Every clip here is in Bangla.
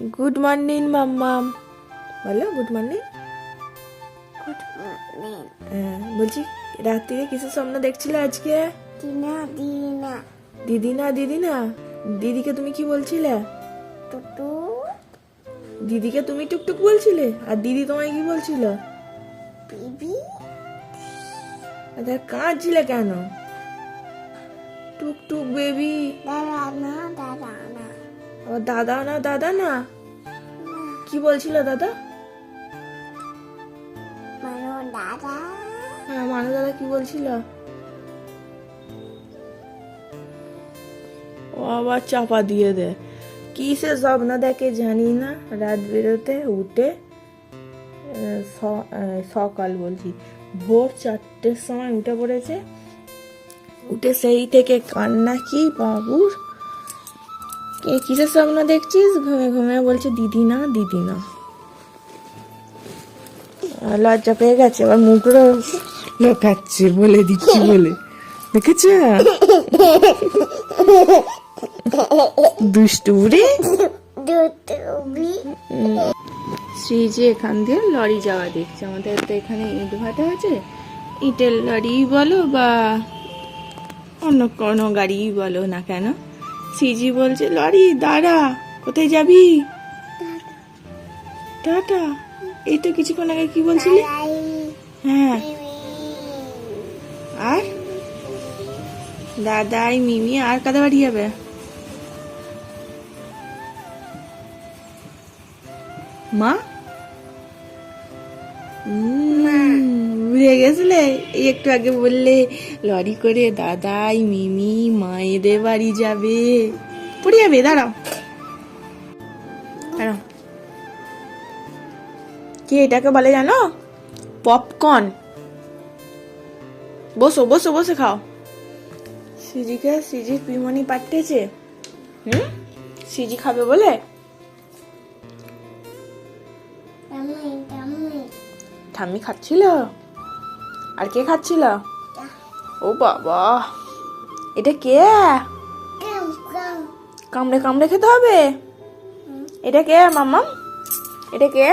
গুড মর্নিং মাম্মাম বলো গুড মর্নিং হ্যাঁ বলছি রাত্রিরে কিসের স্বপ্ন দেখছিলে আজকে? দিনা দিনা। দিদি না দিদি না? দিদিকে তুমি কি বলছিলে? টুটু দিদিকে তুমি টুকটুক বলছিলে? আর দিদি তোমায় কি বলছিল? বিবি? আচ্ছা কাঁদছিলে কেন? টুকটুক বেবি। দাদা না ও দাদা না দাদা না? কি বলছিল দাদা? হ্যাঁ মানু দাদা কি বলছিল? ও আবার চাপা দিয়ে দে। কিসে স্বপ্ন দেখে জানি না রাত বেরোতে উঠে স- সকাল বলছি। ভোর চারটের সময় উঠে পড়েছে। উঠে সেই থেকে কান্না কি বাবুর? কে কিসের স্বপ্ন দেখছিস? ঘুমে ঘুমে বলছে, দিদি না দিদি না। লজ্জা পেয়ে গেছে, এবার মুখটা লোকাচ্ছে বলে দিচ্ছি বলে। দেখেছ? দুষ্টু শ্রী যে এখান দিয়ে লরি যাওয়া দেখছে। আমাদের তো এখানে ইট ভাটা আছে। ইটের লরি বলো বা অন্য কোনো গাড়ি বলো না কেন? সিজি বলছে লরি দাঁড়া কোথায় যাবি? টাটা এই তো কিছুক্ষণ আগে কি বলছিলি? হ্যাঁ। আর? দাদাই মিমি আর কাদা বাড়ি যাবে? মা? উম, ভুলে গেছিলে? এই একটু আগে বললে লরি করে দাদাই মিমি মায়েদের বাড়ি যাবে। পড়ে যাবে দাঁড়াও। দাঁড়াও। কি এটাকে বলে জানো? পপকর্ন। বসো বসো বসে খাও। সিজিকে সিজির পিমনি পাঠিয়েছে। হুম? সিজি খাবে বলে? ঠাম্মি খাচ্ছিল? আর কে খাচ্ছিল? ও বাবা। এটা কে? কাম কাম। কামড়ে কামড়ে খেতে হবে? এটা কে মাম্মাম? এটা কে?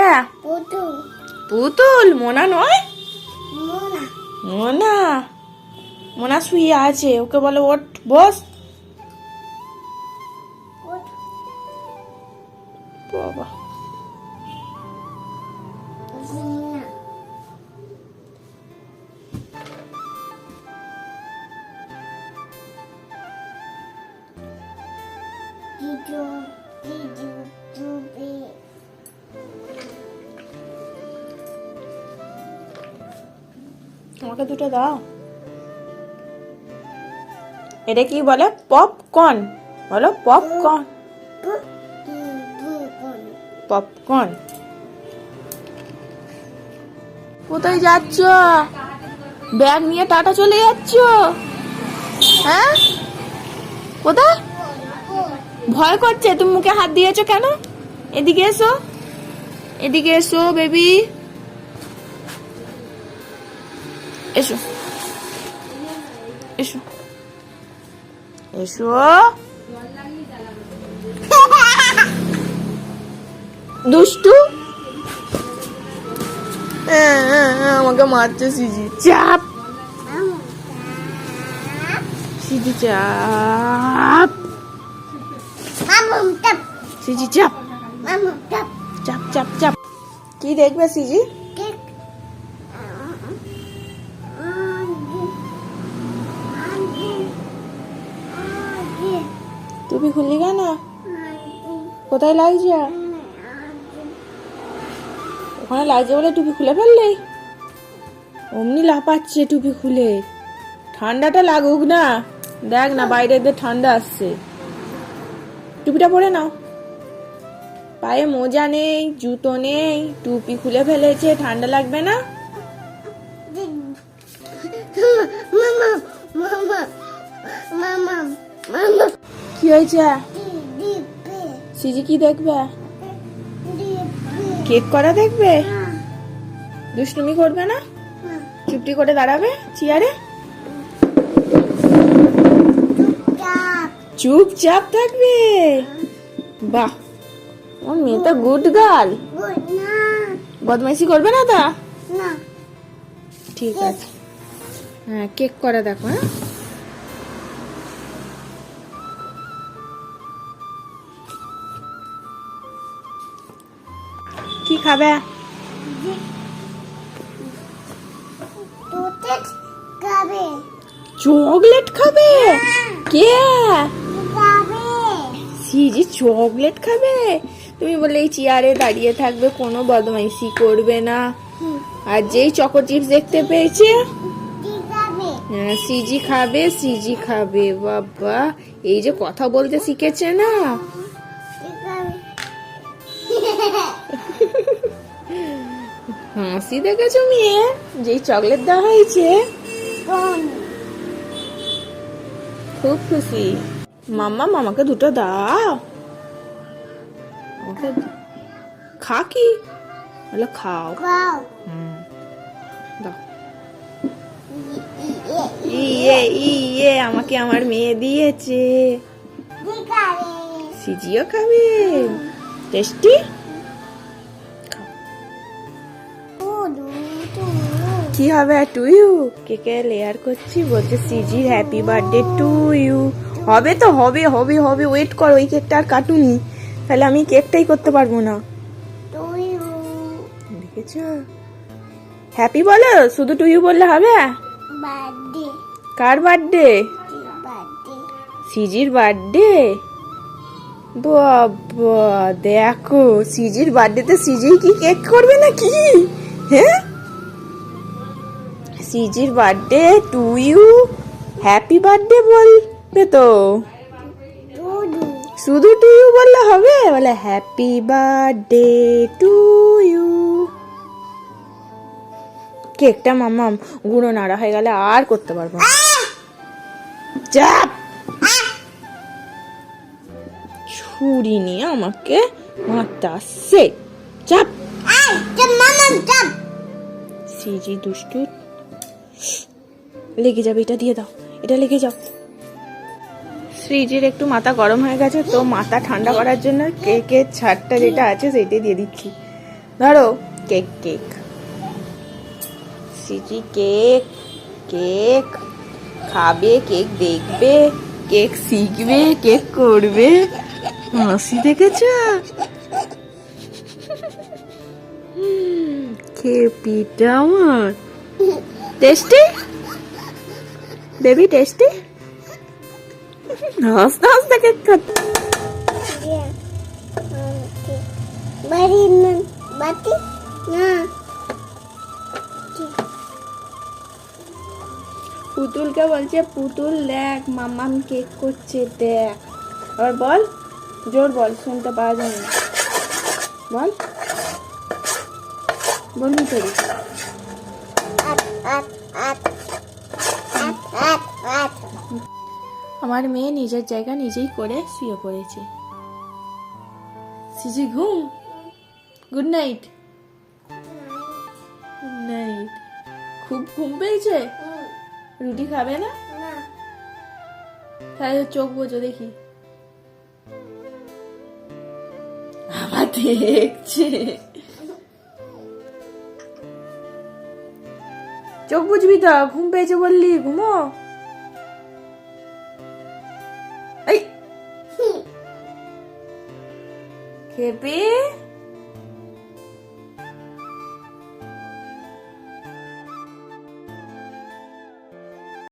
পুতুল। মোনা নয়? মোনা। মোনা? শুয়ে আছে। ওকে বলে ওট বস। আমাকে দুটো দাও। এটা কি বলে? পপকর্ন। বলো, পপকর্ন। পপকর্ন। কোথায় যাচ্ছ? ব্যাগ নিয়ে টাটা চলে যাচ্ছ? হ্যাঁ? কোথায়? ভয় করছে তুমি মুখে হাত দিয়েছ কেন? এদিকে এসো। এদিকে এসো বেবি এসো। এসো। এসো। দুষ্টু। হ্যাঁ, হ্যাঁ, হ্যাঁ, আমাকে মারছে সিজি। চাপ। সিজি চাপ। সিজি চাপ। চাপ চাপ চাপ। কি দেখবে সিজি? টুপি খুললি কেন? কোথায় লাগছে? ওখানে লাগছে বলে টুপি খুলে ফেললি? অমনি লাফাচ্ছে টুপি খুলে। ঠান্ডাটা লাগুক না। দেখ না বাইরে ঠান্ডা আসছে। টুপিটা পরে নাও। পায়ে মোজা নেই, জুতো নেই, টুপি খুলে ফেলেছে, ঠান্ডা লাগবে না? কি হয়েছে? সিজি কি দেখবে? কেক করা দেখবে? দুষ্টুমি করবে না? চুপটি করে দাঁড়াবে চেয়ারে? চুপচাপ থাকবে। বাহ আমার মেয়ে তো গুড গার্ল বদমাইশি করবে না তা? ঠিক আছে। হ্যাঁ কেক করা দেখো হ্যাঁ। কি খাবে? চকলেট খাবে? কে? খাবে সিজি চকলেট খাবে? তুমি বললে এই চেয়ারে দাঁড়িয়ে থাকবে কোনো বদমাইশি করবে না। আর যেই চকো চিপস দেখতে পেয়েছে? হ্যাঁ, সিজি খাবে সিজি খাবে বাবা। এই যে কথা বলতে শিখেছে না? হাসি দেখেছ মেয়ে? যেই চকলেট দেওয়া হয়েছে? খুব খুশি। মাম্মা মামাকে দুটো দাও। আমাকে খা কি? বলে খাও। খাও। হুম। দাও। ইয়ে ইয়ে ইয়ে আমাকে আমার মেয়ে দিয়েছে। কি সিজিও খাবে। টেস্টি? কি হবে টু ইউ? কেকে লেয়ার করছি বলছে সিজি হ্যাপি বার্থডে টু ইউ। হবে তো হবে হবে হবে ওয়েট কর ওই কেকটা আর কাটুনি। তাহলে আমি কেকটাই করতে পারব না। দেখেছ? হ্যাপি বলো? শুধু টু ইউ বললে হবে? বার্থডে কার বার্থডে সিজির বার্থডে বাবা দেখো সিজির বার্থডেতে সিজি কি কেক করবে নাকি? হ্যাঁ? সিজির birthday to you happy birthday বলবে তো? শুধু টু ইউ বললে হবে? বলে হ্যাপি বার্থডে টু ইউ কেকটা মামাম গুঁড়ো নাড়া হয়ে গেলে আর করতে পারব চাপ ছুরি নিয়ে আমাকে মারতে আসছে। চাপ সিজি দুষ্টু। লেগে যাবে, এটা দিয়ে দাও, এটা লেগে যাও। শ্রীজির একটু মাথা গরম হয়ে গেছে, তো মাথা ঠান্ডা করার জন্য কেকের ছাড়টা যেটা আছে সেটাই দিয়ে দিচ্ছি। ধরো, কেক কেক। সিজি কেক কেক। খাবে, কেক দেখবে, কেক শিখবে, কেক করবে। হাসি দেখেছ? খেপিটা আমার। টেস্টি? Baby, tasty? হাসতে হাসতে কেক খাচ্ছে বাড়ি বাতি না পুতুলকে বলছে পুতুল দেখ মামাম কেক করছে দেখ। আবার বল জোর বল শুনতে পাওয়া যায় না। বল। বলবি তোর আট আট আট আট আট। আমার মেয়ে নিজের জায়গা নিজেই করে শুয়ে পড়েছে। সিজি ঘুম? গুড নাইট গুড নাইট খুব ঘুম পেয়েছে? রুটি খাবে না? তাহলে চোখ বোঝো দেখি। আবার দেখছে। চোখ বুঝবি তো? ঘুম পেয়েছে বললি? ঘুমো? Hippie?